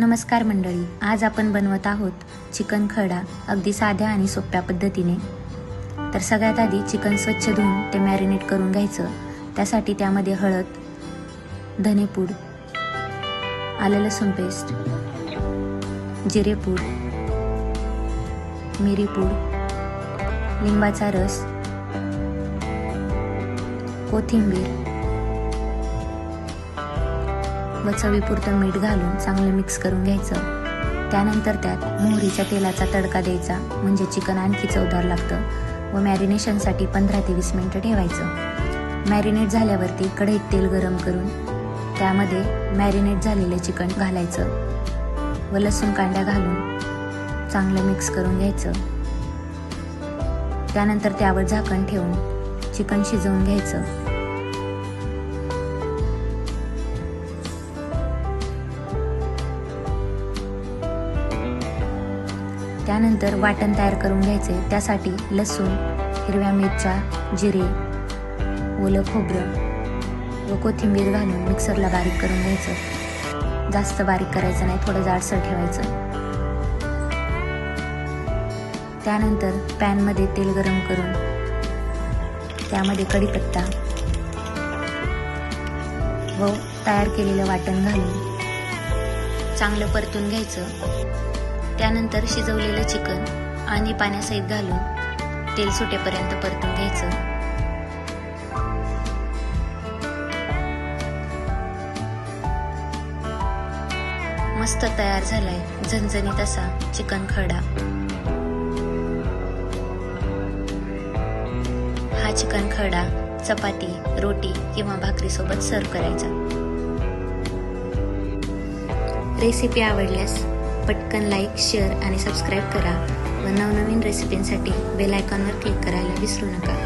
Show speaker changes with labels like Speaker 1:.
Speaker 1: नमस्कार मंडळी आज आपण बनवत आहोत चिकन खरडा अगदी साध्या आणि सोप्या पद्धतीने. तर सगळ्यात आधी चिकन स्वच्छ धुवून ते मॅरिनेट करून घ्यायचं. त्यासाठी त्यामध्ये हळद धनेपूड आलं लसूण पेस्ट जिरेपूड मिरीपूड लिंबाचा रस कोथिंबीर व चवीपुरतं मीठ घालून चांगलं मिक्स करून घ्यायचं. त्यानंतर त्यात मोहरीच्या तेलाचा तडका द्यायचा म्हणजे चिकन आणखी चवदार लागतं व मॅरिनेशनसाठी पंधरा ते वीस मिनटं ठेवायचं. मॅरिनेट झाल्यावरती कढईत तेल गरम करून त्यामध्ये मॅरिनेट झालेलं चिकन घालायचं व लसूण कांड्या घालून चांगलं मिक्स करून घ्यायचं. त्यानंतर त्यावर झाकण ठेवून चिकन शिजवून घ्यायचं. त्यानंतर वाटण तयार करून घ्यायचे. त्यासाठी लसूण हिरव्या मिरच्या जिरे ओलं खोबरं व कोथिंबीर घालून मिक्सरला बारीक करून घ्यायचं. जास्त बारीक करायचं नाही थोडं जाडसर ठेवायचं. त्यानंतर पॅनमध्ये तेल गरम करून त्यामध्ये कढीपत्ता व तयार केलेलं वाटण घालून चांगलं परतून घ्यायचं. त्यानंतर शिजवलेलं चिकन आणि पाण्यासहित घालून तेल सुटेपर्यंत परतून घ्यायचं. मस्त तयार झालाय झणझणीत असा चिकन खडा. हा चिकन खडा चपाती रोटी किंवा भाकरीसोबत सर्व करायचा. रेसिपी आवडल्यास पटकन लाईक शेअर आणि सबस्क्राईब करा व नवनवीन रेसिपींसाठी बेल आयकॉनवर क्लिक करायला विसरू नका.